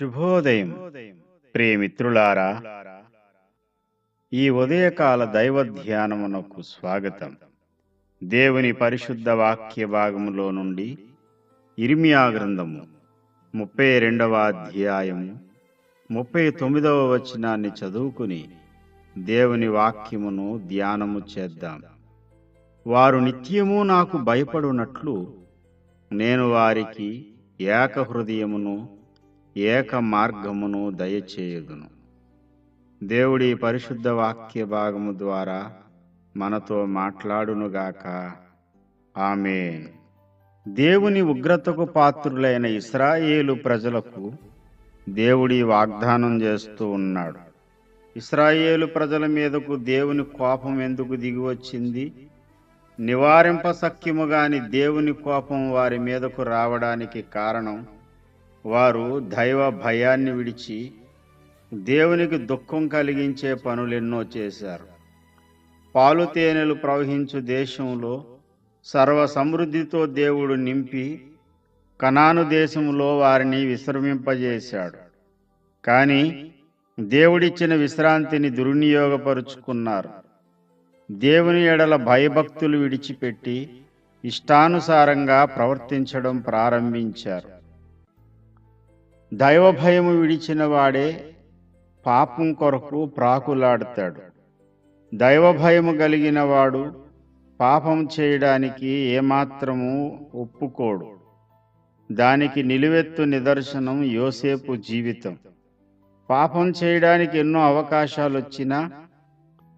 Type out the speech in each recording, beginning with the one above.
శుభోదయం ప్రియమిత్రులారా. ఈ ఉదయకాల దైవ ధ్యానమునకు స్వాగతం. దేవుని పరిశుద్ధ వాక్య భాగములో నుండి ఇర్మియా గ్రంథము ముప్పై రెండవ అధ్యాయము ముప్పై తొమ్మిదవ వచనాన్ని చదువుకుని దేవుని వాక్యమును ధ్యానము చేద్దాం. వారు నిత్యము నాకు భయపడునట్లు నేను వారికి ఏక హృదయమును ఏక మార్గమును దయచేయదును. దేవుడి పరిశుద్ధ వాక్య భాగము ద్వారా మనతో మాట్లాడునుగాక. ఆమె దేవుని ఉగ్రతకు పాత్రులైన ఇస్రాయేలు ప్రజలకు దేవుడి వాగ్దానం చేస్తూ ఉన్నాడు. ఇస్రాయేలు ప్రజల మీదకు దేవుని కోపం ఎందుకు దిగి వచ్చింది నివారింప దేవుని కోపం వారి మీదకు రావడానికి కారణం వారు దైవ భయాన్ని విడిచి దేవునికి దుఃఖం కలిగించే పనులెన్నో చేశారు. పాలు తేనెలు ప్రవహించు దేశంలో సర్వ సమృద్ధితో దేవుడు నింపి కనాను దేశంలో వారిని విశ్రమింపజేశాడు. కానీ దేవుడిచ్చిన విశ్రాంతిని దుర్వినియోగపరుచుకున్నారు. దేవుని ఎడల భయభక్తులు విడిచిపెట్టి ఇష్టానుసారంగా ప్రవర్తించడం ప్రారంభించారు. దైవభయము విడిచిన వాడే పాపం కొరకు ప్రాకులాడతాడు. దైవభయము కలిగిన వాడు పాపం చేయడానికి ఏమాత్రము ఒప్పుకోడు. దానికి నిలువెత్తు నిదర్శనం యోసేపు జీవితం. పాపం చేయడానికి ఎన్నో అవకాశాలు వచ్చినా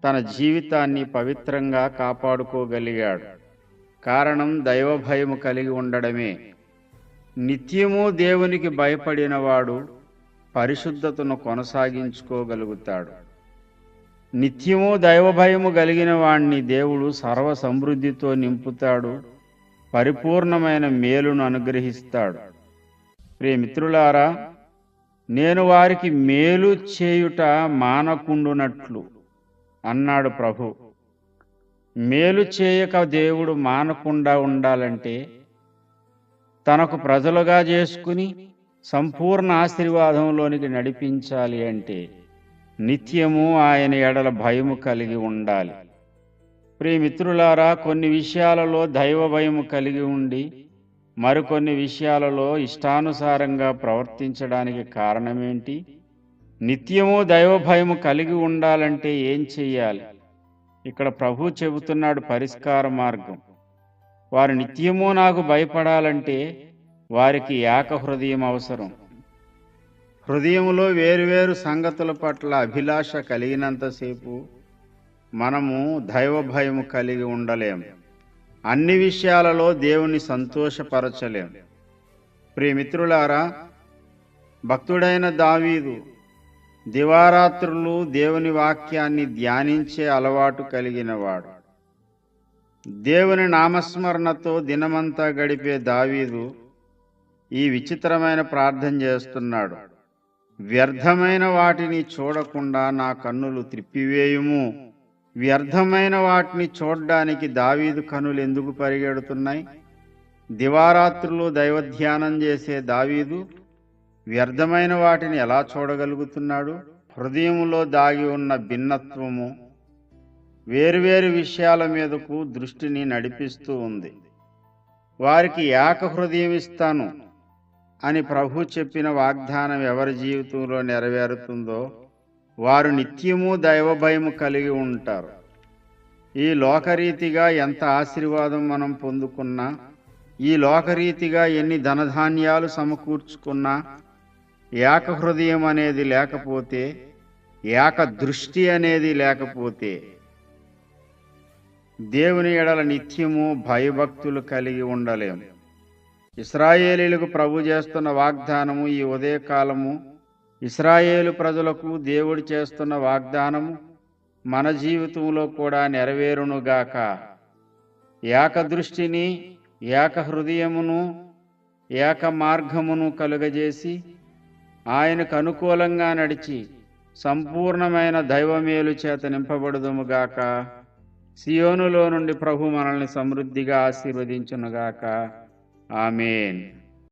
తన జీవితాన్ని పవిత్రంగా కాపాడుకోగలిగాడు. కారణం దైవభయము కలిగి ఉండడమే. నిత్యము దేవునికి భయపడినవాడు పరిశుద్ధతను కొనసాగించుకోగలుగుతాడు. నిత్యము దైవభయము కలిగిన వాణ్ణి దేవుడు సర్వ సమృద్ధితో నింపుతాడు పరిపూర్ణమైన మేలును అనుగ్రహిస్తాడు. ప్రియమిత్రులారా నేను వారికి మేలు చేయుట మానకుండునట్లు. అన్నాడు ప్రభు. మేలు చేయక దేవుడు మానకుండా ఉండాలంటే తనకు ప్రజలుగా చేసుకుని సంపూర్ణ ఆశీర్వాదంలోనికి నడిపించాలి అంటే నిత్యము ఆయన ఎడల భయము కలిగి ఉండాలి. ప్రియమిత్రులారా కొన్ని విషయాలలో దైవ భయము కలిగి ఉండి మరికొన్ని విషయాలలో ఇష్టానుసారంగా ప్రవర్తించడానికి కారణమేంటి? నిత్యము దైవభయము కలిగి ఉండాలంటే ఏం చెయ్యాలి? ఇక్కడ ప్రభు చెబుతున్నాడు పరిష్కార మార్గం. వారు నిత్యము నాకు భయపడాలంటే వారికి ఏక హృదయం అవసరం. హృదయంలో వేరువేరు సంగతుల పట్ల అభిలాష కలిగినంతసేపు మనము దైవ భయము కలిగి ఉండలేం. అన్ని విషయాలలో దేవుని సంతోషపరచలేం. ప్రియమిత్రులారా భక్తుడైన దావీదు దివారాత్రులు దేవుని వాక్యాన్ని ధ్యానించే అలవాటు కలిగినవాడు. దేవుని నామస్మరణతో దినమంతా గడిపే దావీదు ఈ విచిత్రమైన ప్రార్థన చేస్తున్నాడు. వ్యర్థమైన వాటిని చూడకుండా నా కన్నులు త్రిప్పివేయుము. వ్యర్థమైన వాటిని చూడడానికి దావీదు కనులు ఎందుకు పరిగెడుతున్నాయి? దివారాత్రులు దైవధ్యానం చేసే దావీదు వ్యర్థమైన వాటిని ఎలా చూడగలుగుతున్నాడు? హృదయంలో దాగి ఉన్న భిన్నత్వము వేరువేరు విషయాల మీదకు దృష్టిని నడిపిస్తూ ఉంది. వారికి ఏక హృదయం ఇస్తాను అని ప్రభు చెప్పిన వాగ్దానం ఎవరి జీవితంలో నెరవేరుతుందో వారు నిత్యము దైవభయము కలిగి ఉంటారు. ఈ లోకరీతిగా ఎంత ఆశీర్వాదం మనం పొందుకున్నా ఈ లోకరీతిగా ఎన్ని ధనధాన్యాలు సమకూర్చుకున్నా ఏక హృదయం అనేది లేకపోతే ఏక దృష్టి అనేది లేకపోతే దేవుని ఎడల నిత్యము భయభక్తులు కలిగి ఉండలేము. ఇస్రాయేలీలకు ప్రభు చేస్తున్న వాగ్దానము ఈ ఉదయకాలము ఇస్రాయేలు ప్రజలకు దేవుడు చేస్తున్న వాగ్దానము మన జీవితంలో కూడా నెరవేరునుగాక. ఏక దృష్టిని ఏక హృదయమును ఏక మార్గమును కలుగజేసి ఆయనకు అనుకూలంగా నడిచి సంపూర్ణమైన దైవమేలు చేత నింపబడుదుముగాక. సియోనులో నుండి ప్రభు మనల్ని సమృద్ధిగా ఆశీర్వదించునుగాక. ఆమెన్.